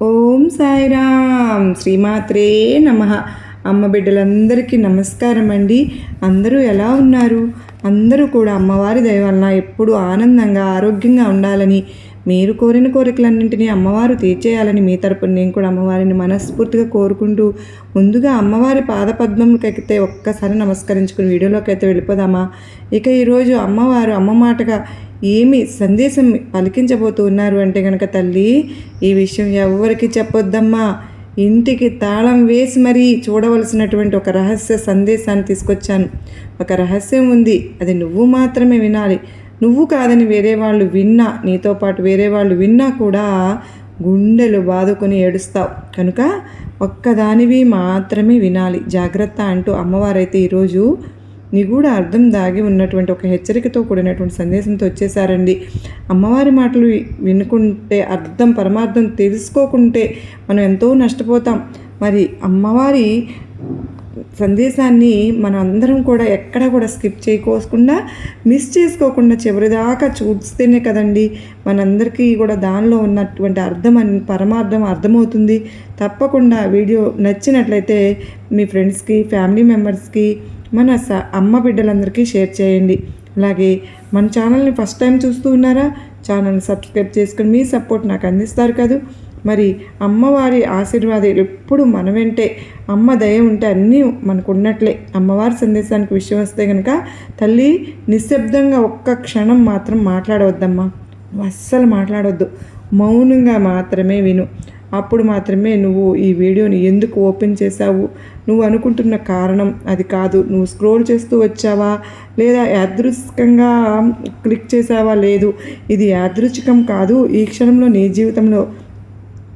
ఓం సాయిరామ్. శ్రీమాత్రే నమ. అమ్మ బిడ్డలందరికీ నమస్కారం అండి. అందరూ ఎలా ఉన్నారు? అందరూ కూడా అమ్మవారి దయ ఎప్పుడూ ఆనందంగా ఆరోగ్యంగా ఉండాలని మీరు కోరిన కోరికలన్నింటినీ అమ్మవారు తీర్చేయాలని మీ తరపున నేను కూడా అమ్మవారిని మనస్ఫూర్తిగా కోరుకుంటూ ముందుగా అమ్మవారి పాదపద్మంకైతే ఒక్కసారి నమస్కరించుకుని వీడియోలోకి అయితే వెళ్ళిపోదామా? ఇక ఈరోజు అమ్మవారు అమ్మ మాటగా ఏమి సందేశం పలికించబోతూ ఉన్నారు అంటే కనుక తల్లి ఈ విషయం ఎవరికి చెప్పొద్దమ్మా. ఇంటికి తాళం వేసి మరీ చూడవలసినటువంటి ఒక రహస్య సందేశాన్ని తీసుకొచ్చాను. ఒక రహస్యం ఉంది. అది నువ్వు మాత్రమే వినాలి. నువ్వు కాదని వేరే వాళ్ళు విన్నా నీతో పాటు వేరే వాళ్ళు విన్నా కూడా గుండెలు బాదుకొని ఏడుస్తావు. కనుక ఒక్కదానివి మాత్రమే వినాలి. జాగ్రత్త అంటూ అమ్మవారైతే ఈరోజు నిగూఢ అర్థం దాగి ఉన్నటువంటి ఒక హెచ్చరికతో కూడినటువంటి సందేశంతో వచ్చేసారండి. అమ్మవారి మాటలు వినుకుంటే అర్థం పరమార్థం తెలుసుకోకుంటే మనం ఎంతో నష్టపోతాం. మరి అమ్మవారి సందేశాన్ని మనం అందరం కూడా ఎక్కడ కూడా స్కిప్ చేయకోకుండా మిస్ చేసుకోకుండా చివరిదాకా చూస్తేనే కదండి మనందరికీ కూడా దానిలో ఉన్నటువంటి అర్థం అని పరమార్థం అర్థమవుతుంది. తప్పకుండా వీడియో నచ్చినట్లయితే మీ ఫ్రెండ్స్కి ఫ్యామిలీ మెంబర్స్కి మన స అమ్మ బిడ్డలందరికీ షేర్ చేయండి. అలాగే మన ఛానల్ని ఫస్ట్ టైం చూస్తూ ఉన్నారా? ఛానల్ని సబ్స్క్రైబ్ చేసుకుని మీ సపోర్ట్ నాకు అందిస్తారు కదా. మరి అమ్మవారి ఆశీర్వాదాలు ఎప్పుడు మన వెంటే. అమ్మ దయ ఉంటే అన్నీ మనకు ఉన్నట్లే అమ్మవారి సందేశానికి విషయం వస్తే కనుక తల్లి నిశ్శబ్దంగా ఒక్క క్షణం మాత్రం మాట్లాడవద్దమ్మా. అస్సలు మాట్లాడవద్దు మౌనంగా మాత్రమే విను. అప్పుడు మాత్రమే నువ్వు ఈ వీడియోని ఎందుకు ఓపెన్ చేశావు? నువ్వు అనుకుంటున్న కారణం అది కాదు. నువ్వు స్క్రోల్ చేస్తూ వచ్చావా? లేదా యాదృచ్ఛికంగా క్లిక్ చేసావా లేదు. ఇది యాదృచ్ఛికం కాదు. ఈ క్షణంలో నీ జీవితంలో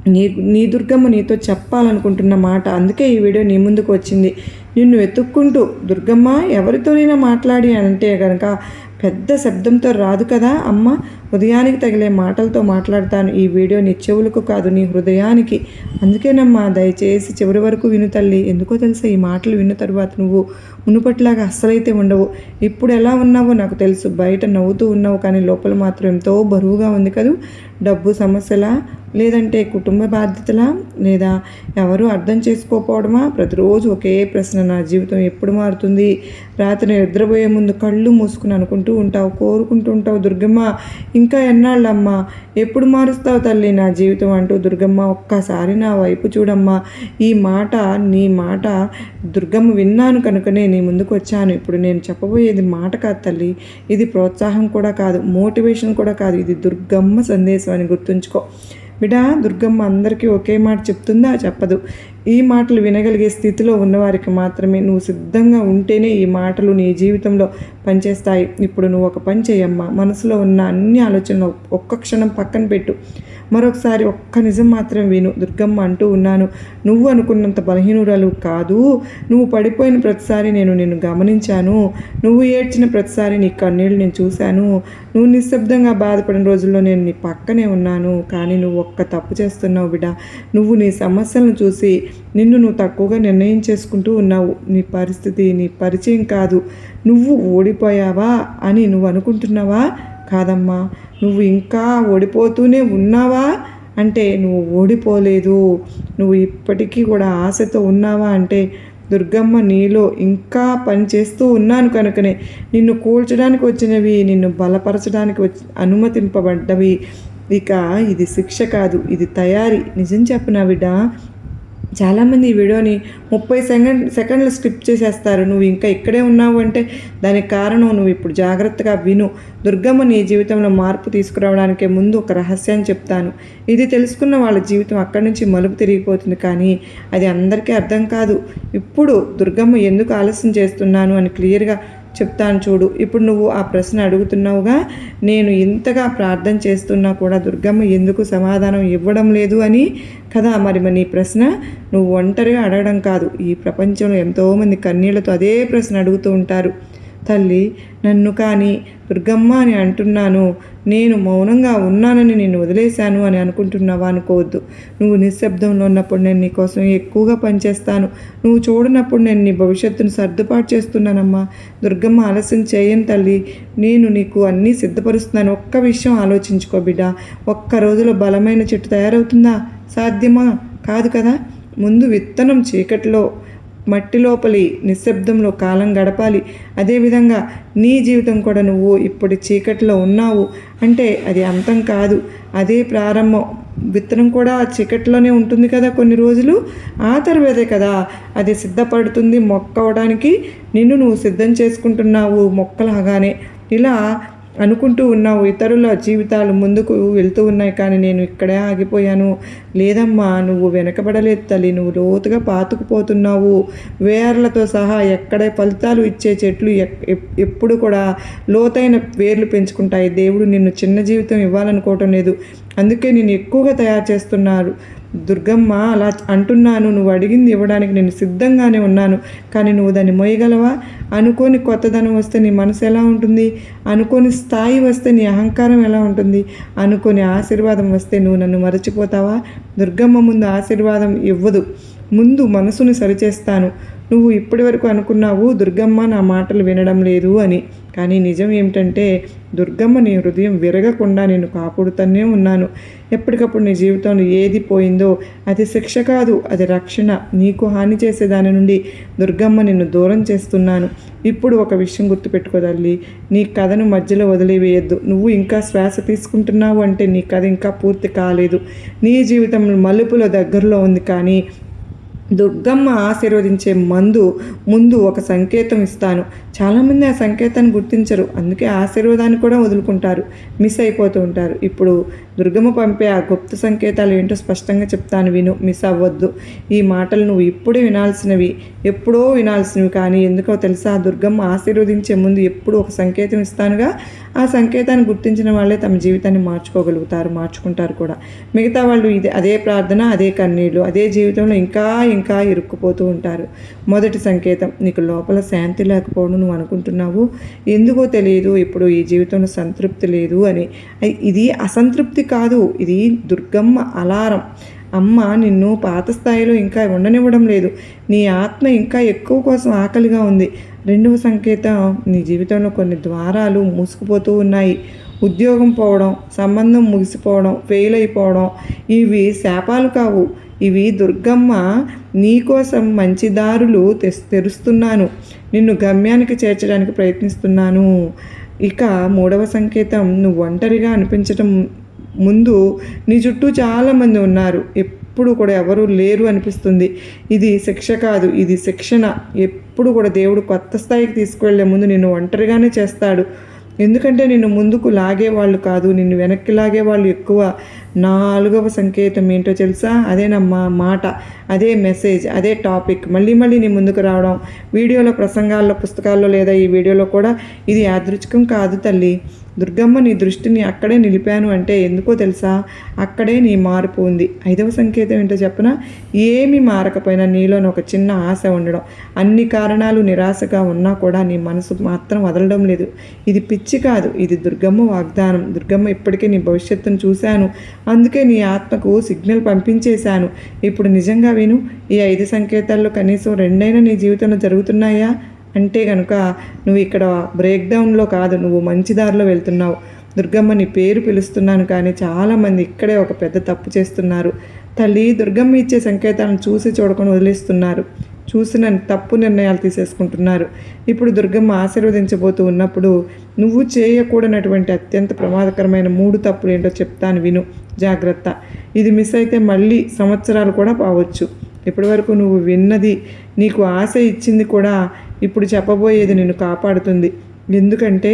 నీ నీ దుర్గమ్మ నీతో చెప్పాలనుకుంటున్న మాట. అందుకే ఈ వీడియో నీ ముందుకు వచ్చింది. నిన్ను వెతుక్కుంటూ దుర్గమ్మ ఎవరితోనైనా మాట్లాడి అంటే కనుక పెద్ద శబ్దంతో రాదు కదా అమ్మ? హృదయానికి తగిలే మాటలతో మాట్లాడతాను. ఈ వీడియో నీ చెవులకు కాదు నీ హృదయానికి. అందుకేనమ్మా దయచేసి చివరి వరకు విను తల్లి. ఎందుకో తెలుసా ఈ మాటలు విన్న తర్వాత నువ్వు మునుపట్లాగా అస్సలైతే ఉండవు. ఇప్పుడు ఎలా ఉన్నావో నాకు తెలుసు. బయట నవ్వుతూ ఉన్నావు కానీ లోపల మాత్రం ఎంతో బరువుగా ఉంది కదూ? డబ్బు సమస్యలా? లేదంటే కుటుంబ బాధ్యతలా లేదా ఎవరు అర్థం చేసుకోకపోవడమా? ప్రతిరోజు ఒకే ప్రశ్న నా జీవితం ఎప్పుడు మారుతుంది? రాత్రి నిద్రపోయే ముందు కళ్ళు మూసుకుని అనుకుంటూ ఉంటావు కోరుకుంటూ ఉంటావు దుర్గమ్మ ఇంకా ఎన్నాళ్ళమ్మ? ఎప్పుడు మారుస్తావు తల్లి నా జీవితం? అంటూ దుర్గమ్మ ఒక్కసారి నా వైపు చూడమ్మా. ఈ మాట నీ మాట దుర్గమ్మ విన్నాను కనుకనే నీ ముందుకు వచ్చాను. ఇప్పుడు నేను చెప్పబోయేది మాట కాదు తల్లి ఇది ప్రోత్సాహం కూడా కాదు మోటివేషన్ కూడా కాదు ఇది దుర్గమ్మ సందేశం అని గుర్తుంచుకో. బిడా దుర్గమ్మ అందరికీ ఒకే మాట చెప్తుందా? చెప్పదు. ఈ మాటలు వినగలిగే స్థితిలో ఉన్నవారికి మాత్రమే నువ్వు సిద్ధంగా ఉంటేనే ఈ మాటలు నీ జీవితంలో పనిచేస్తాయి. ఇప్పుడు నువ్వు ఒక పని చేయమ్మా. మనసులో ఉన్న అన్ని ఆలోచనలు ఒక్క క్షణం పక్కన పెట్టు. మరొకసారి ఒక్క నిజం మాత్రం విను. దుర్గమ్మ అంటూ ఉన్నాను నువ్వు అనుకున్నంత బలహీనురాలు కాదు. నువ్వు పడిపోయిన ప్రతిసారి నేను నిన్ను గమనించాను. నువ్వు ఏడ్చిన ప్రతిసారి నీ కన్నీళ్ళు నేను చూశాను. నువ్వు నిశ్శబ్దంగా బాధపడిన రోజుల్లో నేను నీ పక్కనే ఉన్నాను. కానీ నువ్వు ఒక్క తప్పు చేస్తున్నావు బిడ్డ నువ్వు నీ సమస్యలను చూసి నిన్ను నువ్వు తక్కువగా నిర్ణయం చేసుకుంటూ ఉన్నావు. నీ పరిస్థితి నీ పరిచయం కాదు. నువ్వు ఓడిపోయావా అని నువ్వు అనుకుంటున్నావా? కాదమ్మా. నువ్వు ఇంకా ఓడిపోతూనే ఉన్నావా? అంటే నువ్వు ఓడిపోలేదు. నువ్వు ఇప్పటికీ కూడా ఆశతో ఉన్నావా? అంటే దుర్గమ్మ నీలో ఇంకా పనిచేస్తూ ఉన్నాను కనుకనే. నిన్ను కూల్చడానికి వచ్చినవి నిన్ను బలపరచడానికి వచ్చి అనుమతింపబడ్డవి. ఇక ఇది శిక్ష కాదు ఇది తయారీ. నిజం చెప్పిన బిడ్డ? చాలామంది ఈ వీడియోని ముప్పై సెకండ్ సెకండ్లు స్కిప్ చేసేస్తారు. నువ్వు ఇంకా ఇక్కడే ఉన్నావు అంటే దానికి కారణం నువ్వు ఇప్పుడు జాగ్రత్తగా విను. దుర్గమ్మ నీ జీవితంలో మార్పు తీసుకురావడానికే ముందు ఒక రహస్యాన్ని చెప్తాను. ఇది తెలుసుకున్న వాళ్ళ జీవితం అక్కడి నుంచి మలుపు తిరిగిపోతుంది కానీ అది అందరికీ అర్థం కాదు. ఇప్పుడు దుర్గమ్మ ఎందుకు ఆలస్యం చేస్తున్నాను అని క్లియర్గా చెప్తాను చూడు. ఇప్పుడు నువ్వు ఆ ప్రశ్న అడుగుతున్నావుగా నేను ఇంతగా ప్రార్థన చేస్తున్నా కూడా దుర్గమ్మ ఎందుకు సమాధానం ఇవ్వడం లేదు అని? కదా మరి మరి నీ ప్రశ్న నువ్వు ఒంటరిగా అడగడం కాదు. ఈ ప్రపంచంలో ఎంతోమంది కన్నీళ్ళతో అదే ప్రశ్న అడుగుతూ ఉంటారు. తల్లి నన్ను కానీ దుర్గమ్మ అని అంటున్నాను. నేను మౌనంగా ఉన్నానని నేను వదిలేశాను అని అనుకుంటున్నావా అనుకోవద్దు. నువ్వు నిశ్శబ్దంలో ఉన్నప్పుడు నేను నీకోసం ఎక్కువగా పనిచేస్తాను. నువ్వు చూడనప్పుడు నేను నీ భవిష్యత్తును సర్దుబాటు చేస్తున్నానమ్మా. దుర్గమ్మ ఆలస్యం చేయను తల్లి. నేను నీకు అన్నీ సిద్ధపరుస్తున్నాను. ఒక్క విషయం ఆలోచించుకో బిడ్డ. ఒక్క రోజులో బలమైన చెట్టు తయారవుతుందా? సాధ్యమా? కాదు కదా. ముందు విత్తనం చీకట్లో మట్టి లోపలి నిశ్శబ్దంలో కాలం గడపాలి. అదేవిధంగా నీ జీవితం కూడా నువ్వు ఇప్పుడు చీకటిలో ఉన్నావు అంటే అది అంతం కాదు. అదే ప్రారంభం. విత్తనం కూడా చీకటిలోనే ఉంటుంది కదా కొన్ని రోజులు? ఆ తర్వాతే కదా అది సిద్ధపడుతుంది మొక్క అవడానికి నిన్ను నువ్వు సిద్ధం చేసుకుంటున్నావు మొక్కలాగానే. ఇలా అనుకుంటూ ఉన్నావు ఇతరుల జీవితాలు ముందుకు వెళ్తూ ఉన్నాయి కానీ నేను ఇక్కడే ఆగిపోయాను. లేదమ్మా నువ్వు వెనకబడలేదు తల్లి నువ్వు లోతుగా పాతుకుపోతున్నావు. వేర్లతో సహా ఎక్కడే ఫలితాలు ఇచ్చే చెట్లు ఎక్- ఎప్పుడు కూడా లోతైన వేర్లు పెంచుకుంటాయి. దేవుడు నిన్ను చిన్న జీవితం ఇవ్వాలనుకోవటం లేదు. అందుకే నేను ఎక్కువగా తయారు చేస్తున్నారు. దుర్గమ్మ అలా అంటున్నాను. నువ్వు అడిగింది ఇవ్వడానికి నేను సిద్ధంగానే ఉన్నాను. కానీ నువ్వు దాన్ని మోయగలవా అనుకోని కొత్తదనం వస్తే నీ మనసు ఎలా ఉంటుంది? అనుకోని స్థాయి వస్తే నీ అహంకారం ఎలా ఉంటుంది? అనుకోని ఆశీర్వాదం వస్తే నువ్వు నన్ను మరచిపోతావా? దుర్గమ్మ ముందు ఆశీర్వాదం ఇవ్వదు. ముందు మనసును సరిచేస్తాను. నువ్వు ఇప్పటి వరకు అనుకున్నావు దుర్గమ్మ నా మాటలు వినడం లేదు అని. కానీ నిజం ఏమిటంటే దుర్గమ్మ నీ హృదయం విరగకుండా నేను కాపాడుతూనే ఉన్నాను. ఎప్పటికప్పుడు నీ జీవితంలో ఏది పోయిందో అది శిక్ష కాదు అది రక్షణ. నీకు హాని చేసే దాని నుండి దుర్గమ్మ నిన్ను దూరం చేస్తున్నాను. ఇప్పుడు ఒక విషయం గుర్తుపెట్టుకో తల్లి. నీ కథను మధ్యలో వదిలివేయద్దు. నువ్వు ఇంకా శ్వాస తీసుకుంటున్నావు అంటే నీ కథ ఇంకా పూర్తి కాలేదు. నీ జీవితం మలుపుల దగ్గరలో ఉంది కానీ దుర్గమ్మ ఆశీర్వదించే మందు ముందు ఒక సంకేతం ఇస్తాను. చాలామంది ఆ సంకేతాన్ని గుర్తించరు. అందుకే ఆశీర్వాదాన్ని కూడా వదులుకుంటారు. మిస్ అయిపోతూ ఉంటారు. ఇప్పుడు దుర్గమ్మ పంపే ఆ గుప్త సంకేతాలు ఏంటో స్పష్టంగా చెప్తాను విను. మిస్ అవ్వద్దు. ఈ మాటలు నువ్వు ఇప్పుడే వినాల్సినవి. ఎప్పుడో వినాల్సినవి. కానీ ఎందుకో తెలుసా? దుర్గమ్మ ఆశీర్వదించే ముందు ఎప్పుడు ఒక సంకేతం ఇస్తానుగా. ఆ సంకేతాన్ని గుర్తించిన వాళ్ళే తమ జీవితాన్ని మార్చుకోగలుగుతారు మార్చుకుంటారు కూడా. మిగతా వాళ్ళు ఇది అదే ప్రార్థన అదే కన్నీళ్ళు అదే జీవితంలో ఇంకా ఇంకా ఇరుక్కుపోతూ ఉంటారు. మొదటి సంకేతం నీకు లోపల శాంతి లేకపోవడం నువ్వు అనుకుంటున్నావు? ఎందుకో తెలియదు ఇప్పుడు ఈ జీవితంలో సంతృప్తి లేదు అని. ఇది అసంతృప్తి కాదు. ఇది దుర్గమ్మ అలారం. అమ్మ నిన్ను పాత స్థాయిలో ఇంకా ఉండనివ్వడం లేదు. నీ ఆత్మ ఇంకా ఎక్కువ కోసం ఆకలిగా ఉంది. రెండవ సంకేతం నీ జీవితంలో కొన్ని ద్వారాలు మూసుకుపోతూ ఉన్నాయి. ఉద్యోగం పోవడం సంబంధం ముగిసిపోవడం ఫెయిల్ అయిపోవడం ఇవి శాపాలు కావు. ఇవి దుర్గమ్మ నీకోసం మంచి దారులు తెస్ తెరుస్తున్నాను. నిన్ను గమ్యానికి చేర్చడానికి ప్రయత్నిస్తున్నాను. ఇక మూడవ సంకేతం నువ్వు ఒంటరిగా అనిపించటం ముందు నీ చుట్టూ చాలామంది ఉన్నారు. ఎప్పుడు కూడా ఎవరు లేరు అనిపిస్తుంది. ఇది శిక్ష కాదు ఇది శిక్షణ. ఎప్పుడు కూడా దేవుడు కొత్త స్థాయికి తీసుకువెళ్ళే ముందు నిన్ను ఒంటరిగానే చేస్తాడు. ఎందుకంటే నిన్ను ముందుకు లాగేవాళ్ళు కాదు నిన్ను వెనక్కి లాగేవాళ్ళు ఎక్కువ. నాలుగవ సంకేతం ఏంటో తెలుసా? అదే నా మా మాట అదే మెసేజ్ అదే టాపిక్. మళ్ళీ మళ్ళీ నీ ముందుకు రావడం. వీడియోలో ప్రసంగాల్లో పుస్తకాల్లో లేదా ఈ వీడియోలో కూడా ఇది యాదృచ్ఛికం కాదు తల్లి. దుర్గమ్మ నీ దృష్టిని అక్కడే నిలిపాను అంటే ఎందుకో తెలుసా? అక్కడే నీ మార్పు ఉంది. ఐదవ సంకేతం ఏంటో చెప్పన? ఏమి మారకపోయినా నీలోని ఒక చిన్న ఆశ ఉండడం. అన్ని కారణాలు నిరాశగా ఉన్నా కూడా నీ మనసు మాత్రం వదలడం లేదు. ఇది పిచ్చి కాదు. ఇది దుర్గమ్మ వాగ్దానం. దుర్గమ్మ ఇప్పటికే నీ భవిష్యత్తును చూశాను. అందుకే నీ ఆత్మకు సిగ్నల్ పంపించేశాను. ఇప్పుడు నిజంగా విను ఈ ఐదు సంకేతాల్లో కనీసం రెండైనా నీ జీవితంలో జరుగుతున్నాయా? అంటే కనుక నువ్వు ఇక్కడ బ్రేక్ డౌన్లో కాదు నువ్వు మంచి దారిలో వెళ్తున్నావు. దుర్గమ్మ నీ పేరు పిలుస్తున్నాను కానీ చాలామంది ఇక్కడే ఒక పెద్ద తప్పు చేస్తున్నారు. తల్లి దుర్గమ్మ ఇచ్చే సంకేతాలను చూసి చూడకుండా వదిలేస్తున్నారు. చూసిన తప్పు నిర్ణయాలు తీసేసుకుంటున్నారు. ఇప్పుడు దుర్గమ్మ ఆశీర్వదించబోతూ ఉన్నప్పుడు నువ్వు చేయకూడనటువంటి అత్యంత ప్రమాదకరమైన మూడు తప్పులు ఏంటో చెప్తాను విను. జాగ్రత్త. ఇది మిస్ అయితే మళ్ళీ సంవత్సరాలు కూడా పావచ్చు. ఇప్పటివరకు నువ్వు విన్నది నీకు ఆశ ఇచ్చింది కూడా ఇప్పుడు చెప్పబోయేది నిన్ను కాపాడుతుంది. ఎందుకంటే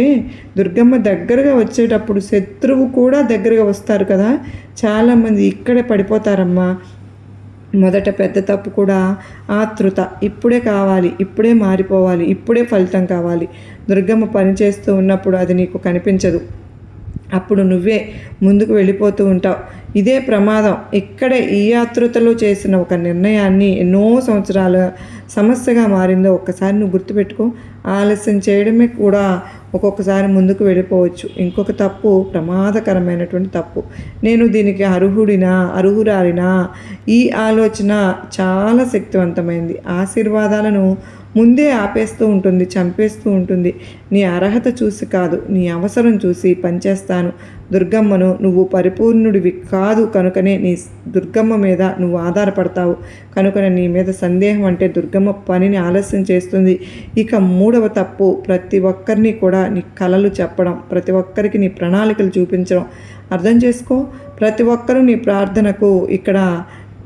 దుర్గమ్మ దగ్గరగా వచ్చేటప్పుడు శత్రువు కూడా దగ్గరగా వస్తారు కదా. చాలామంది ఇక్కడే పడిపోతారమ్మా. మొదట పెద్ద తప్పు కూడా ఆతృత ఇప్పుడే కావాలి ఇప్పుడే మారిపోవాలి ఇప్పుడే ఫలితం కావాలి. దుర్గమ్మ పని చేస్తూ ఉన్నప్పుడు అది నీకు కనిపించదు. అప్పుడు నువ్వే ముందుకు వెళ్ళిపోతూ ఉంటావు. ఇదే ప్రమాదం. ఇక్కడే ఈ ఆతృతలో చేసిన ఒక నిర్ణయాన్ని ఎన్నో సంవత్సరాల సమస్యగా మారిందో ఒక్కసారి నువ్వు గుర్తుపెట్టుకో. ఆలస్యం చేయడమే కూడా ఒక్కొక్కసారి ముందుకు వెళ్ళిపోవచ్చు. ఇంకొక తప్పు ప్రమాదకరమైనటువంటి తప్పు. నేను దీనికి అర్హుడినా అర్హురాలినా? ఈ ఆలోచన చాలా శక్తివంతమైంది. ఆశీర్వాదాలను ముందే ఆపేస్తూ ఉంటుంది చంపేస్తూ ఉంటుంది. నీ అర్హత చూసి కాదు నీ అవసరం చూసి పనిచేస్తాను. దుర్గమ్మను నువ్వు పరిపూర్ణుడివి కాదు కనుకనే నీ దుర్గమ్మ మీద నువ్వు ఆధారపడతావు. కనుకనే నీ మీద సందేహం అంటే దుర్గమ్మ పనిని ఆలస్యం చేస్తుంది. ఇక మూడవ తప్పు ప్రతి ఒక్కరిని కూడా నీ కలలు చెప్పడం ప్రతి ఒక్కరికి నీ ప్రణాళికలు చూపించడం. అర్థం చేసుకో ప్రతి ఒక్కరూ నీ ప్రార్థనకు ఇక్కడ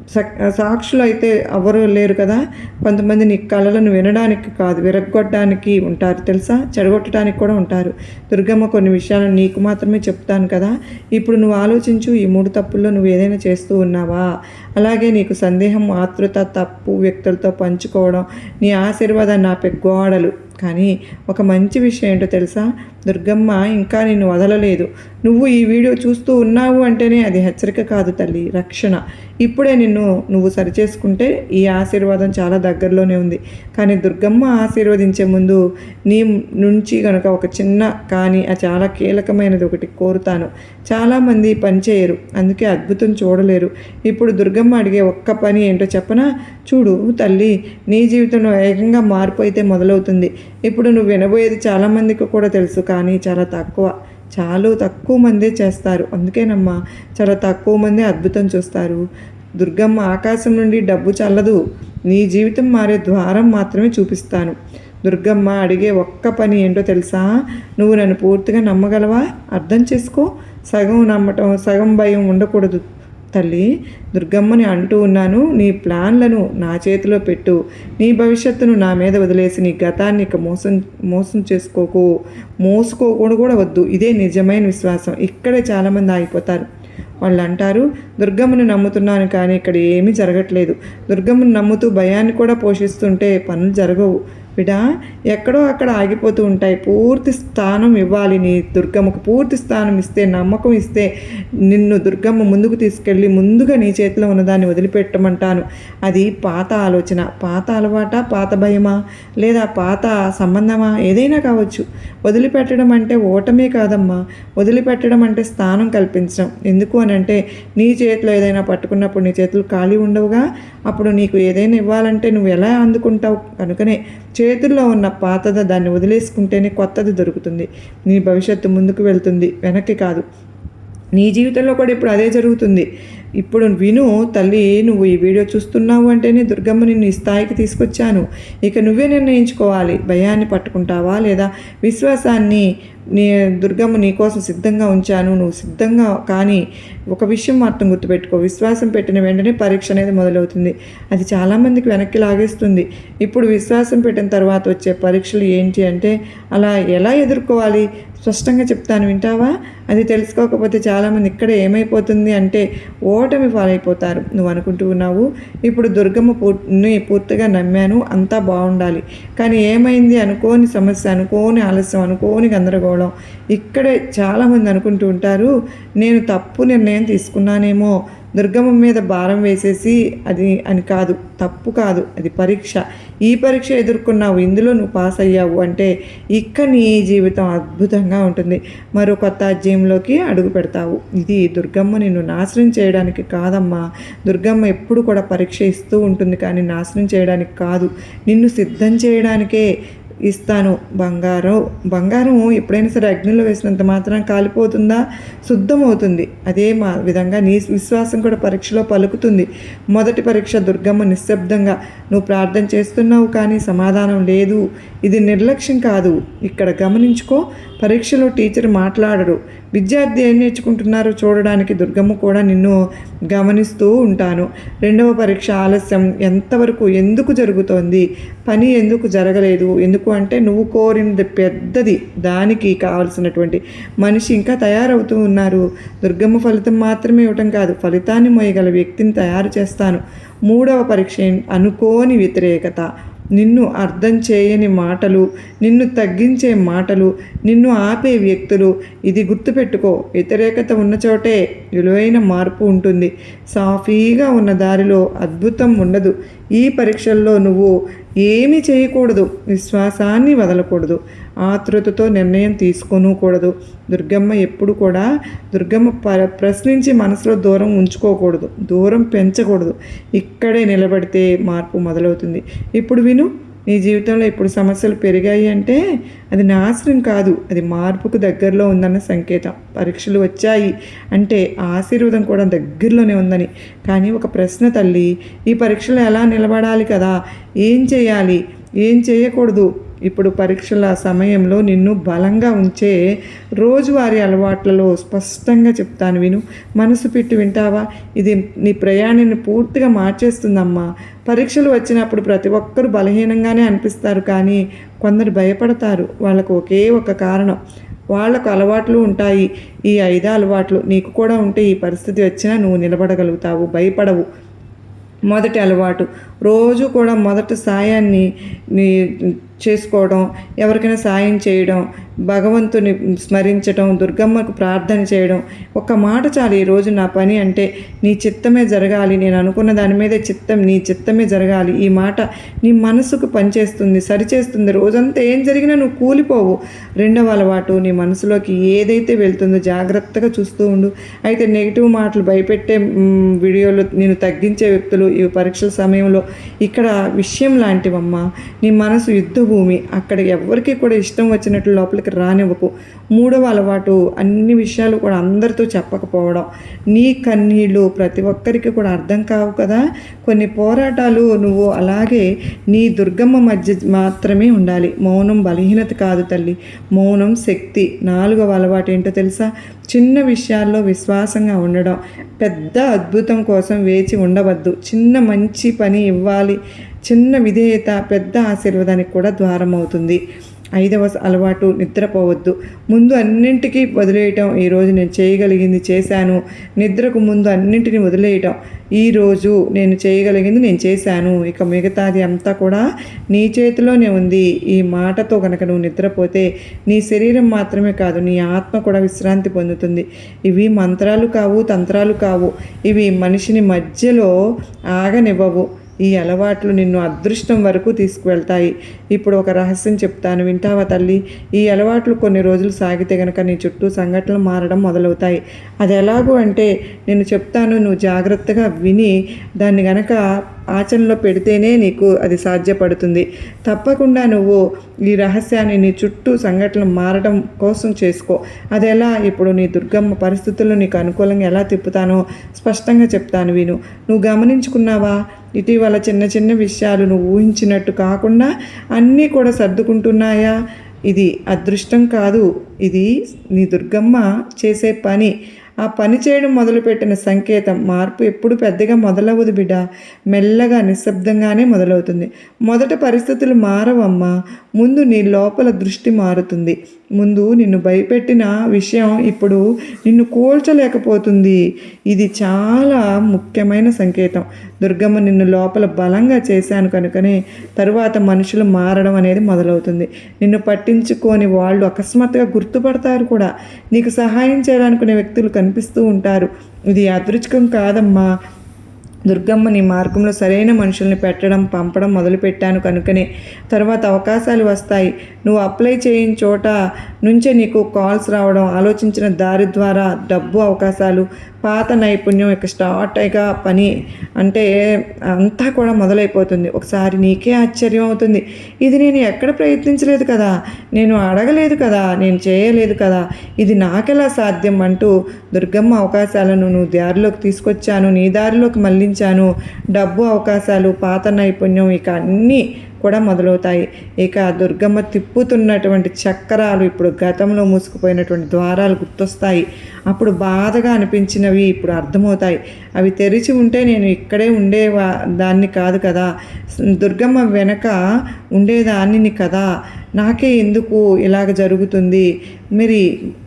సాక్షులు అయితే ఎవరు లేరు కదా. కొంతమంది నీ కళలను వినడానికి కాదు విరగొట్టడానికి ఉంటారు. తెలుసా? చెడగొట్టడానికి కూడా ఉంటారు. దుర్గమ్మ కొన్ని విషయాలను నీకు మాత్రమే చెప్తాను కదా. ఇప్పుడు నువ్వు ఆలోచించు ఈ మూడు తప్పుల్లో నువ్వు ఏదైనా చేస్తూ ఉన్నావా? అలాగే నీకు సందేహం ఆతృత తప్పు వ్యక్తులతో పంచుకోవడం నీ ఆశీర్వాదాన్ని ఆపే గోడలు. కానీ ఒక మంచి విషయం ఏంటో తెలుసా? దుర్గమ్మ ఇంకా నిన్ను వదలలేదు. నువ్వు ఈ వీడియో చూస్తూ ఉన్నావు అంటేనే అది హెచ్చరిక కాదు తల్లి రక్షణ. ఇప్పుడే నిన్ను నువ్వు సరిచేసుకుంటే ఈ ఆశీర్వాదం చాలా దగ్గరలోనే ఉంది. కానీ దుర్గమ్మ ఆశీర్వదించే ముందు నీ నుంచి కనుక ఒక చిన్న కానీ ఆ చాలా కీలకమైనది ఒకటి కోరుతాను. చాలామంది పని చేయరు అందుకే అద్భుతం చూడలేరు. ఇప్పుడు దుర్గమ్మ అడిగే ఒక్క పని ఏంటో చెప్పనా? చూడు తల్లి నీ జీవితంలో వేగంగా మార్పు అయితే మొదలవుతుంది. ఇప్పుడు నువ్వు వినబోయేది చాలామందికి కూడా తెలుసు కానీ చాలా తక్కువ. చాలా తక్కువ మందే చేస్తారు. అందుకేనమ్మా చాలా తక్కువ మందే అద్భుతం చూస్తారు. దుర్గమ్మ ఆకాశం నుండి డబ్బు చల్లదు. నీ జీవితం మారే ద్వారం మాత్రమే చూపిస్తాను. దుర్గమ్మ అడిగే ఒక్క పని ఏంటో తెలుసా? నువ్వు నన్ను పూర్తిగా నమ్మగలవా? అర్థం చేసుకో. సగం నమ్మటం సగం భయం ఉండకూడదు. తల్లి దుర్గమ్మని అంటూ ఉన్నాను. నీ ప్లాన్లను నా చేతిలో పెట్టు. నీ భవిష్యత్తును నా మీద వదిలేసి నీ గతాన్ని ఇక మోసం మోసం చేసుకోకు. మోసుకోకూడదు కూడా వద్దు. ఇదే నిజమైన విశ్వాసం. ఇక్కడే చాలామంది ఆగిపోతారు. వాళ్ళు అంటారు దుర్గమ్మను నమ్ముతున్నాను కానీ ఇక్కడ ఏమీ జరగట్లేదు. దుర్గమ్మను నమ్ముతూ భయాన్ని కూడా పోషిస్తుంటే పనులు జరగవు. బిడా ఎక్కడో అక్కడ ఆగిపోతూ ఉంటాయి. పూర్తి స్థానం ఇవ్వాలి నీ దుర్గమ్మకు. పూర్తి స్థానం ఇస్తే నమ్మకం ఇస్తే నిన్ను దుర్గమ్మ ముందుకు తీసుకెళ్ళి ముందుగా నీ చేతిలో ఉన్నదాన్ని వదిలిపెట్టమంటాను. అది పాత ఆలోచన. పాత అలవాట? పాత భయమా? లేదా పాత సంబంధమా? ఏదైనా కావచ్చు. వదిలిపెట్టడం అంటే ఓటమే కాదమ్మా. వదిలిపెట్టడం అంటే స్థానం కల్పించడం. ఎందుకు అని అంటే నీ చేతిలో ఏదైనా పట్టుకున్నప్పుడు నీ చేతులు ఖాళీ ఉండవుగా. అప్పుడు నీకు ఏదైనా ఇవ్వాలంటే నువ్వు ఎలా అందుకుంటావు? కనుకనే చేతుల్లో ఉన్న పాతద దాన్ని వదిలేసుకుంటేనే కొత్తది దొరుకుతుంది. నీ భవిష్యత్తు ముందుకు వెళ్తుంది. వెనక్కి కాదు. నీ జీవితంలో కూడా ఇప్పుడు అదే జరుగుతుంది. ఇప్పుడు విను తల్లి నువ్వు ఈ వీడియో చూస్తున్నావు అంటేనే దుర్గమ్మ నిన్ను ఈ స్థాయికి తీసుకొచ్చాను. ఇక నువ్వే నిర్ణయించుకోవాలి. భయాన్ని పట్టుకుంటావా లేదా విశ్వాసాన్ని నీ దుర్గమ్మ నీ కోసం సిద్ధంగా ఉంచాను. నువ్వు సిద్ధంగా కానీ ఒక విషయం మాత్రం గుర్తుపెట్టుకో. విశ్వాసం పెట్టిన వెంటనే పరీక్ష అనేది మొదలవుతుంది. అది చాలామందికి వెనక్కి లాగేస్తుంది. ఇప్పుడు విశ్వాసం పెట్టిన తర్వాత వచ్చే పరీక్షలు ఏంటి అంటే అలా ఎలా ఎదుర్కోవాలి? స్పష్టంగా చెప్తాను వింటావా? అది తెలుసుకోకపోతే చాలామంది ఇక్కడ ఏమైపోతుంది అంటే ఓటమి పాలైపోతారు. నువ్వు అనుకుంటూ ఉన్నావు. ఇప్పుడు దుర్గమ్మ పూర్తిని పూర్తిగా నమ్మాను అంతా బాగుండాలి. కానీ ఏమైంది అనుకోని సమస్య అనుకోని ఆలస్యం అనుకోని గందరగోళం. ఇక్కడే చాలామంది అనుకుంటూ ఉంటారు నేను తప్పు నిర్ణయం తీసుకున్నానేమో దుర్గమ్మ మీద భారం వేసేసి అది అని కాదు తప్పు కాదు అది పరీక్ష. ఈ పరీక్ష ఎదుర్కొన్నావు ఇందులో నువ్వు పాస్ అయ్యావు అంటే ఇక్క నీ జీవితం అద్భుతంగా ఉంటుంది. మరో కొత్త అధ్యయంలోకి అడుగు పెడతావు. ఇది దుర్గమ్మ నిన్ను నాశనం చేయడానికి కాదమ్మా. దుర్గమ్మ ఎప్పుడు కూడా పరీక్ష ఇస్తూ ఉంటుంది కానీ నాశనం చేయడానికి కాదు. నిన్ను సిద్ధం చేయడానికే ఇస్తాను బంగారం. బంగారం ఎప్పుడైనా సరే అగ్నిలో వేసినంత మాత్రం కాలిపోతుందా? శుద్ధమవుతుంది. అదే మా విధంగా నీ విశ్వాసం కూడా పరీక్షలో పలుకుతుంది. మొదటి పరీక్ష దుర్గమ్మ నిశ్శబ్దంగా నువ్వు ప్రార్థన చేస్తున్నావు కానీ సమాధానం లేదు. ఇది నిర్లక్ష్యం కాదు. ఇక్కడ గమనించుకో. పరీక్షలో టీచర్ మాట్లాడరు విద్యార్థి ఏం నేర్చుకుంటున్నారో చూడడానికి దుర్గమ్మ కూడా నిన్ను గమనిస్తూ ఉంటాను. రెండవ పరీక్ష ఆలస్యం ఎంతవరకు ఎందుకు జరుగుతోంది? పని ఎందుకు జరగలేదు? ఎందుకు అంటే నువ్వు కోరినది పెద్దది దానికి కావాల్సినటువంటి మనిషి ఇంకా తయారవుతూ ఉన్నారు. దుర్గమ్మ ఫలితం మాత్రమే ఇవ్వటం కాదు ఫలితాన్ని మోయగల వ్యక్తిని తయారు చేస్తాను. మూడవ పరీక్ష అనుకోని వ్యతిరేకత. నిన్ను అర్థం చేయని మాటలు నిన్ను తగ్గించే మాటలు నిన్ను ఆపే వ్యక్తులు. ఇది గుర్తుపెట్టుకో వ్యతిరేకత ఉన్న చోటే విలువైన మార్పు ఉంటుంది. సాఫీగా ఉన్న దారిలో అద్భుతం ఉండదు. ఈ పరీక్షల్లో నువ్వు ఏమీ చేయకూడదు. విశ్వాసాన్ని వదలకూడదు. ఆతృతతో నిర్ణయం తీసుకోనూకూడదు. దుర్గమ్మ ఎప్పుడు కూడా దుర్గమ్మ ప ప్రశ్నించి మనసులో దూరం ఉంచుకోకూడదు. దూరం పెంచకూడదు. ఇక్కడే నిలబడితే మార్పు మొదలవుతుంది. ఇప్పుడు విను. నీ జీవితంలో ఇప్పుడు సమస్యలు పెరిగాయి అంటే అది నాశనం కాదు అది మార్పుకు దగ్గరలో ఉందన్న సంకేతం. పరీక్షలు వచ్చాయి అంటే ఆశీర్వాదం కూడా దగ్గరలోనే ఉందని. కానీ ఒక ప్రశ్న తల్లి ఈ పరీక్షలు ఎలా నిలబడాలి కదా? ఏం చేయాలి? ఏం చేయకూడదు? ఇప్పుడు పరీక్షల సమయంలో నిన్ను బలంగా ఉంచే రోజువారీ అలవాట్లలో స్పష్టంగా చెప్తాను విను. మనసు పెట్టి వింటావా? ఇది నీ ప్రయాణాన్ని పూర్తిగా మార్చేస్తుందమ్మా. పరీక్షలు వచ్చినప్పుడు ప్రతి ఒక్కరూ బలహీనంగానే అనిపిస్తారు కానీ కొందరు భయపడతారు. వాళ్ళకు ఒకే ఒక కారణం. వాళ్ళకు అలవాట్లు ఉంటాయి. ఈ ఐదు అలవాట్లు నీకు కూడా ఉంటే ఈ పరిస్థితి వచ్చినా నువ్వు నిలబడగలుగుతావు. భయపడవు. మొదటి అలవాటు. రోజు కూడా మొదటి సాయాన్ని నీ చేసుకోవడం ఎవరికైనా సాయం చేయడం భగవంతుని స్మరించడం దుర్గమ్మకు ప్రార్థన చేయడం ఒక్క మాట చాలు ఈరోజు నా పని అంటే నీ చిత్తమే జరగాలి. నేను అనుకున్న దాని మీదే చిత్తం నీ చిత్తమే జరగాలి. ఈ మాట నీ మనసుకు పనిచేస్తుంది సరిచేస్తుంది. రోజంతా ఏం జరిగినా నువ్వు కూలిపోవు. రెండవ అలవాటు నీ మనసులోకి ఏదైతే వెళ్తుందో జాగ్రత్తగా చూస్తూ ఉండు. అయితే నెగిటివ్ మాటలు భయపెట్టే వీడియోలు నేను తగ్గించే వ్యక్తులు ఈ పరీక్షల సమయంలో. ఇక్కడ విషయం లాంటివమ్మా నీ మనసు యుద్ధ భూమి అక్కడ ఎవరికి కూడా ఇష్టం వచ్చినట్లు లోపలికి రానివ్వకు. మూడవ అలవాటు అన్ని విషయాలు కూడా అందరితో చెప్పకపోవడం. నీ కన్నీళ్ళు ప్రతి ఒక్కరికి కూడా అర్థం కావు కదా. కొన్ని పోరాటాలు నువ్వు అలాగే నీ దుర్గమ్మ మధ్య మాత్రమే ఉండాలి. మౌనం బలహీనత కాదు తల్లి. మౌనం శక్తి. నాలుగవ అలవాటు ఏంటో తెలుసా? చిన్న విషయాల్లో విశ్వాసంగా ఉండడం. పెద్ద అద్భుతం కోసం వేచి ఉండవద్దు. చిన్న మంచి పని ఇవ్వాలి. చిన్న విధేయత పెద్ద ఆశీర్వాదానికి కూడా ద్వారం అవుతుంది ఐదవ అలవాటు నిద్రపోవద్దు. ముందు అన్నింటికీ వదిలేయటం. ఈరోజు నేను చేయగలిగింది చేశాను. నిద్రకు ముందు అన్నింటిని వదిలేయటం. ఈరోజు నేను చేయగలిగింది నేను చేశాను. ఇక మిగతాది అంతా కూడా నీ చేతిలోనే ఉంది. ఈ మాటతో కనుక నువ్వు నిద్రపోతే నీ శరీరం మాత్రమే కాదు నీ ఆత్మ కూడా విశ్రాంతి పొందుతుంది. ఇవి మంత్రాలు కావు తంత్రాలు కావు. ఇవి మనిషిని మధ్యలో ఆగనివ్వవు. ఈ అలవాట్లు నిన్ను అదృష్టం వరకు తీసుకువెళ్తాయి. ఇప్పుడు ఒక రహస్యం చెప్తాను. వింటావా తల్లి? ఈ అలవాట్లు కొన్ని రోజులు సాగితే గనక నీ చుట్టూ సంఘటనలు మారడం మొదలవుతాయి. అది ఎలాగూ అంటే నేను చెప్తాను నువ్వు జాగ్రత్తగా విని దాన్ని గనక ఆచరణలో పెడితేనే నీకు అది సాధ్యపడుతుంది. తప్పకుండా నువ్వు ఈ రహస్యాన్ని నీ చుట్టూ సంఘటనలు మారడం కోసం చేసుకో. అది ఎలా? ఇప్పుడు నీ దుర్గమ్మ పరిస్థితుల్లో నీకు అనుకూలంగా ఎలా తిప్పుతానో స్పష్టంగా చెప్తాను విను. నువ్వు గమనించుకున్నావా? ఇటీవల చిన్న చిన్న విషయాలు నువ్వు ఊహించినట్టు కాకుండా అన్నీ కూడా సర్దుకుంటున్నాయా? ఇది అదృష్టం కాదు. ఇది నీ దుర్గమ్మ చేసే పని. ఆ పని చేయడం మొదలుపెట్టిన సంకేతం మార్పు ఎప్పుడు పెద్దగా మొదలవ్వదు బిడ్డ. మెల్లగా నిశ్శబ్దంగానే మొదలవుతుంది. మొదట పరిస్థితులు మారవమ్మా. ముందు నీ లోపల దృష్టి మారుతుంది. ముందు నిన్ను భయపెట్టిన విషయం ఇప్పుడు నిన్ను కూల్చలేకపోతుంది. ఇది చాలా ముఖ్యమైన సంకేతం. దుర్గమ్మ నిన్ను లోపల బలంగా చేశాను కనుకనే తరువాత మనుషులు మారడం అనేది మొదలవుతుంది. నిన్ను పట్టించుకొని వాళ్ళు అకస్మాత్తుగా గుర్తుపడతారు కూడా. నీకు సహాయం చేయాలనుకునే వ్యక్తులు కనిపిస్తూ ఉంటారు. ఇది అదృష్టం కాదమ్మా. దుర్గమ్మ నీ మార్గంలో సరైన మనుషుల్ని పెట్టడం పంపడం మొదలుపెట్టాను కనుకనే తర్వాత అవకాశాలు వస్తాయి. నువ్వు అప్లై చేయని చోట నుంచే నీకు కాల్స్ రావడం ఆలోచించిన దారి ద్వారా డబ్బు అవకాశాలు పాత నైపుణ్యం ఇక స్టార్ట్ అయ్యగా పని అంటే అంతా కూడా మొదలైపోతుంది. ఒకసారి నీకే ఆశ్చర్యం అవుతుంది. ఇది నేను ఎక్కడ ప్రయత్నించలేదు కదా? నేను అడగలేదు కదా? నేను చేయలేదు కదా? ఇది నాకెలా సాధ్యం అంటూ దుర్గమ్మ అవకాశాలను నువ్వు దారిలోకి తీసుకొచ్చాను నీ దారిలోకి మళ్ళించాను. డబ్బు అవకాశాలు పాత నైపుణ్యం ఇక అన్నీ కూడా మొదలవుతాయి. ఇక దుర్గమ్మ తిప్పుతున్నటువంటి చక్రాలు ఇప్పుడు గతంలో మూసుకుపోయినటువంటి ద్వారాలు గుర్తొస్తాయి. అప్పుడు బాధగా అనిపించినవి ఇప్పుడు అర్థమవుతాయి. అవి తెరిచి ఉంటే నేను ఇక్కడే ఉండేవా దాన్ని కాదు కదా. దుర్గమ్మ వెనక ఉండేదాన్ని కదా. నాకే ఎందుకు ఇలాగ జరుగుతుంది? మరి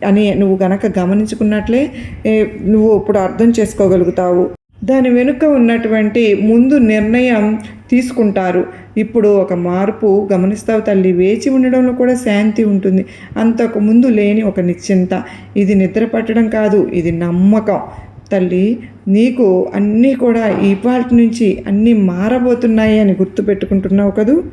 అని నువ్వు గనక గమనించుకున్నట్లే నువ్వు ఇప్పుడు అర్థం చేసుకోగలుగుతావు. దాని వెనుక ఉన్నటువంటి ముందు నిర్ణయం తీసుకుంటారు. ఇప్పుడు ఒక మార్పు గమనిస్తావు తల్లి. వేచి ఉండడంలో కూడా శాంతి ఉంటుంది. అంతకు ముందు లేని ఒక నిశ్చింత. ఇది నిద్ర పట్టడం కాదు. ఇది నమ్మకం. తల్లి నీకు అన్నీ కూడా ఇవాటి నుంచి అన్నీ మారబోతున్నాయి అని గుర్తుపెట్టుకుంటున్నావు కదూ?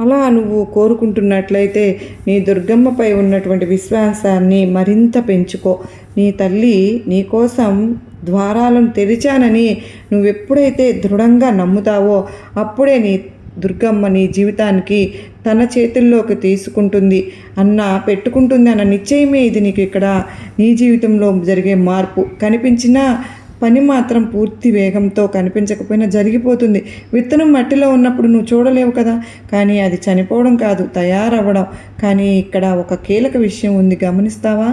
అలా నువ్వు కోరుకుంటున్నట్లయితే నీ దుర్గమ్మపై ఉన్నటువంటి విశ్వాసాన్ని మరింత పెంచుకో. నీ తల్లి నీ కోసం ద్వారాలను తెరిచానని నువ్వెప్పుడైతే దృఢంగా నమ్ముతావో అప్పుడే నీ దుర్గమ్మ నీ జీవితానికి తన చేతుల్లోకి తీసుకుంటుంది అన్న పెట్టుకుంటుంది అన్న నిశ్చయమే ఇది నీకు ఇక్కడ నీ జీవితంలో జరిగే మార్పు. కనిపించినా పని మాత్రం పూర్తి వేగంతో కనిపించకపోయినా జరిగిపోతుంది. విత్తనం మట్టిలో ఉన్నప్పుడు నువ్వు చూడలేవు కదా. కానీ అది చనిపోవడం కాదు తయారవ్వడం. కానీ ఇక్కడ ఒక కీలక విషయం ఉంది గమనిస్తావా?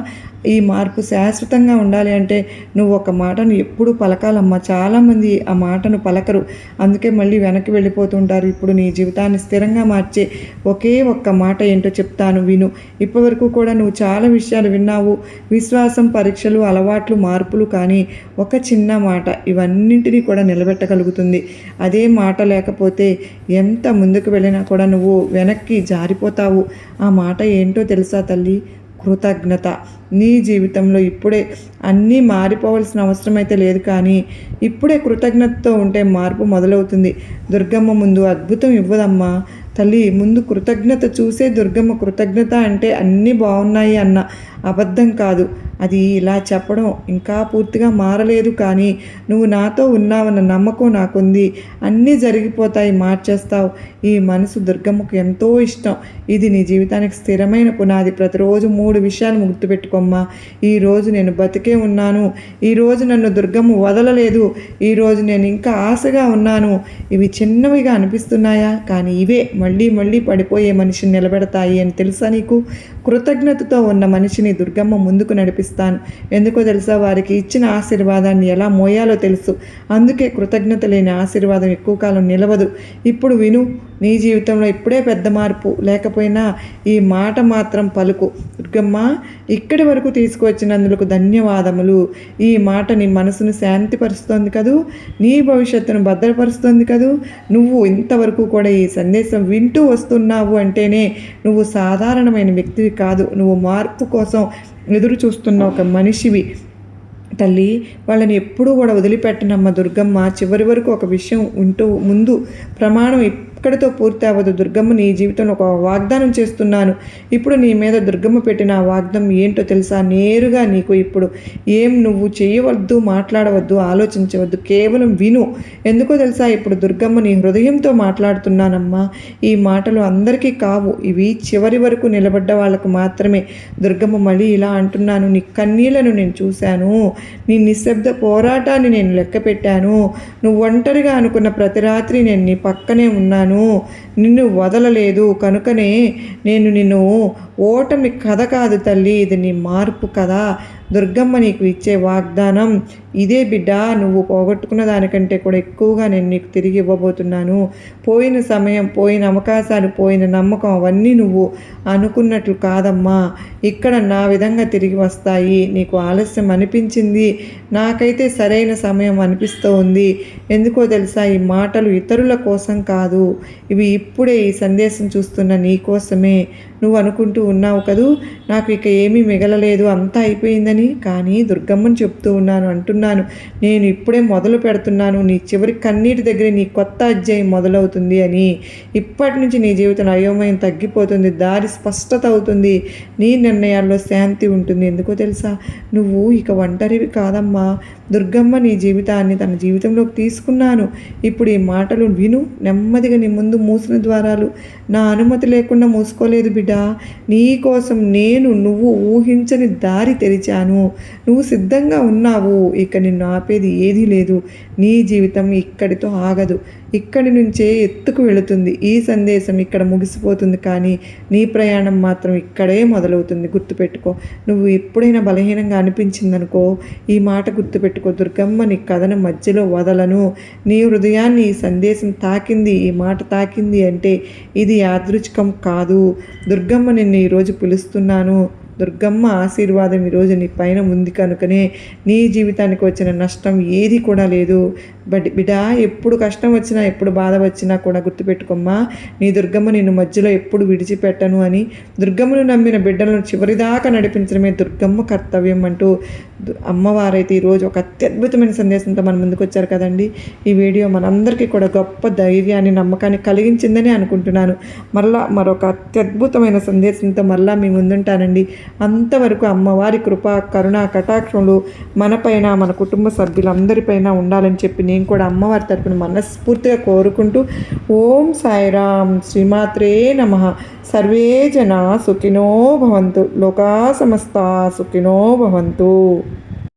ఈ మార్పు శాశ్వతంగా ఉండాలి అంటే నువ్వు ఒక మాటను ఎప్పుడు పలకాలమ్మా. చాలామంది ఆ మాటను పలకరు. అందుకే మళ్ళీ వెనక్కి వెళ్ళిపోతుంటారు. ఇప్పుడు నీ జీవితాన్ని స్థిరంగా మార్చే ఒకే ఒక్క మాట ఏంటో చెప్తాను విను. ఇప్పటివరకు కూడా నువ్వు చాలా విషయాలు విన్నావు. విశ్వాసం పరీక్షలు అలవాట్లు మార్పులు కానీ ఒక చిన్న మాట ఇవన్నింటినీ కూడా నిలబెట్టగలుగుతుంది. అదే మాట లేకపోతే ఎంత ముందుకు వెళ్ళినా కూడా నువ్వు వెనక్కి జారిపోతావు. ఆ మాట ఏంటో తెలుసా తల్లి? కృతజ్ఞత. నీ జీవితంలో ఇప్పుడే అన్నీ మారిపోవాల్సిన అవసరం అయితే లేదు కానీ ఇప్పుడే కృతజ్ఞతతో ఉంటే మార్పు మొదలవుతుంది. దుర్గమ్మ ముందు అద్భుతం ఇవ్వదమ్మా. తల్లి ముందు కృతజ్ఞత చూసే దుర్గమ్మ కృతజ్ఞత అంటే అన్నీ బాగున్నాయి అన్న అబద్ధం కాదు. అది ఇలా చెప్పడం ఇంకా పూర్తిగా మారలేదు కానీ నువ్వు నాతో ఉన్నావన్న నమ్మకం నాకుంది. అన్నీ జరిగిపోతాయి మార్చేస్తావు. ఈ మనసు దుర్గమ్మకు ఎంతో ఇష్టం. ఇది నీ జీవితానికి స్థిరమైన పునాది. ప్రతిరోజు మూడు విషయాలు గుర్తుపెట్టుకోమ్మా. ఈరోజు నేను బతికే ఉన్నాను. ఈరోజు నన్ను దుర్గమ్మ వదలలేదు. ఈరోజు నేను ఇంకా ఆశగా ఉన్నాను. ఇవి చిన్నవిగా అనిపిస్తున్నాయా? కానీ ఇవే మళ్ళీ మళ్ళీ పడిపోయే మనిషిని నిలబెడతాయి అని తెలుసా నీకు? కృతజ్ఞతతో ఉన్న మనిషిని దుర్గమ్మ ముందుకు నడిపిస్తాను ఎందుకో తెలుసా? వారికి ఇచ్చిన ఆశీర్వాదాన్ని ఎలా మోయాలో తెలుసు. అందుకే కృతజ్ఞత లేని ఆశీర్వాదం ఎక్కువ కాలం నిలవదు. ఇప్పుడు విను నీ జీవితంలో ఇప్పుడే పెద్ద మార్పు. లేకపోయినా ఈ మాట మాత్రం పలుకు. దుర్గమ్మ ఇక్కడి వరకు తీసుకువచ్చినందుకు ధన్యవాదములు. ఈ మాట నీ మనసును శాంతిపరుస్తోంది కదూ? నీ భవిష్యత్తును భద్రపరుస్తోంది కదూ? నువ్వు ఇంతవరకు కూడా ఈ సందేశం వింటూ వస్తున్నావు అంటేనే నువ్వు సాధారణమైన వ్యక్తివి కాదు. నువ్వు మార్పు కోసం ఎదురు చూస్తున్న ఒక మనిషివి. తల్లి వాళ్ళని ఎప్పుడూ కూడా వదిలిపెట్టనమ్మ దుర్గమ్మ. చివరి వరకు ఒక విషయం ఉంటూ ముందు ప్రమాణం ఇక్కడితో పూర్తి అవ్వదు. దుర్గమ్మ నీ జీవితంలో ఒక వాగ్దానం చేస్తున్నాను. ఇప్పుడు నీ మీద దుర్గమ్మ పెట్టిన ఆ వాగ్దానం ఏంటో తెలుసా? నేరుగా నీకు ఇప్పుడు ఏం నువ్వు చేయవద్దు మాట్లాడవద్దు ఆలోచించవద్దు కేవలం విను. ఎందుకో తెలుసా? ఇప్పుడు దుర్గమ్మ నీ హృదయంతో మాట్లాడుతున్నానమ్మా. ఈ మాటలు అందరికీ కావు. ఇవి చివరి వరకు నిలబడ్డ వాళ్ళకు మాత్రమే. దుర్గమ్మ మళ్ళీ ఇలా అంటున్నాను. నీ కన్నీళ్ళను నేను చూశాను. నీ నిశ్శబ్ద పోరాటాన్ని నేను లెక్క పెట్టాను నువ్వు ఒంటరిగా అనుకున్న ప్రతి రాత్రి నేను నీ పక్కనే ఉన్నాను. の నిన్ను వదలలేదు. కనుకనే నేను నిన్ను ఓటమి కథ కాదు తల్లి. ఇది నీ మార్పు కదా దుర్గమ్మ నీకు ఇచ్చే వాగ్దానం ఇదే బిడ్డ. నువ్వు పోగొట్టుకున్న దానికంటే కూడా ఎక్కువగా నేను నీకు తిరిగి ఇవ్వబోతున్నాను. పోయిన సమయం పోయిన అవకాశాలు పోయిన నమ్మకం అవన్నీ నువ్వు అనుకున్నట్లు కాదమ్మా. ఇక్కడ నా విధంగా తిరిగి వస్తాయి. నీకు ఆలస్యం అనిపించింది. నాకైతే సరైన సమయం అనిపిస్తూ ఉంది ఎందుకో తెలుసా ఈ మాటలు ఇతరుల కోసం కాదు. ఇవి ఇప్పుడే ఈ సందేశం చూస్తున్న నీ కోసమే నువ్వు అనుకుంటూ ఉన్నావు కదూ? నాకు ఇక ఏమీ మిగలలేదు. అంతా అయిపోయిందని. కానీ దుర్గమ్మని చెప్తూ ఉన్నాను అంటున్నాను. నేను ఇప్పుడే మొదలు పెడుతున్నాను. నీ చివరి కన్నీటి దగ్గర నీ కొత్త అధ్యాయం మొదలవుతుంది అని. ఇప్పటి నుంచి నీ జీవితం అయోమయం తగ్గిపోతుంది. దారి స్పష్టత అవుతుంది. నీ నిర్ణయాల్లో శాంతి ఉంటుంది. ఎందుకో తెలుసా? నువ్వు ఇక ఒంటరివి కాదమ్మా. దుర్గమ్మ నీ జీవితాన్ని తన జీవితంలోకి తీసుకున్నాను. ఇప్పుడు ఈ మాటలు విను. నెమ్మదిగా నీ ముందు మూసిన ద్వారాలు. నా అనుమతి లేకుండా మూసుకోలేదు బిడ్డ. నీ నీకోసం నేను నువ్వు ఊహించని దారి తెరిచాను. నువ్వు సిద్ధంగా ఉన్నావు. ఇక నిన్ను ఆపేది ఏదీ లేదు. నీ జీవితం ఇక్కడితో ఆగదు. ఇక్కడి నుంచే ఎత్తుకు వెళుతుంది. ఈ సందేశం ఇక్కడ ముగిసిపోతుంది కానీ నీ ప్రయాణం మాత్రం ఇక్కడే మొదలవుతుంది. గుర్తుపెట్టుకో నువ్వు ఎప్పుడైనా బలహీనంగా అనిపించిందనుకో ఈ మాట గుర్తుపెట్టుకో. దుర్గమ్మ నీ కథను మధ్యలో వదలను. నీ హృదయాన్ని ఈ సందేశం తాకింది ఈ మాట తాకింది అంటే ఇది యాదృచ్ఛికం కాదు. దుర్గమ్మ నిన్ను ఈరోజు పిలుస్తున్నాను. దుర్గమ్మ ఆశీర్వాదం ఈరోజు నీ పైన ఉంది కనుకనే నీ జీవితానికి వచ్చిన నష్టం ఏది కూడా లేదు. బట్ బిడా ఎప్పుడు కష్టం వచ్చినా ఎప్పుడు బాధ వచ్చినా కూడా గుర్తుపెట్టుకోమ్మా. నీ దుర్గమ్మ నిన్ను మధ్యలో ఎప్పుడు విడిచిపెట్టను అని. దుర్గమ్మను నమ్మిన బిడ్డలను చివరిదాకా నడిపించడమే దుర్గమ్మ కర్తవ్యం అంటూ అమ్మవారైతే ఈరోజు ఒక అత్యద్భుతమైన సందేశంతో మన ముందుకు వచ్చారు కదండి. ఈ వీడియో మనందరికీ కూడా గొప్ప ధైర్యాన్ని నమ్మకాన్ని కలిగించిందని అనుకుంటున్నాను. మరలా మరొక అత్యద్భుతమైన సందేశంతో మరలా మీ ముందుంటానండి. అంతవరకు అమ్మవారి కృప కరుణ కటాక్షములు మనపైన మన కుటుంబ సభ్యులందరిపైన ఉండాలని చెప్పి నేను కూడా అమ్మవారి తరపున మనస్ఫూర్తిగా కోరుకుంటూ ఓం సాయిరామ్ శ్రీమాత్రే నమ. సర్వే జన సుఖినో భవంతు. లోకా సమస్త సుఖినో భవంతు.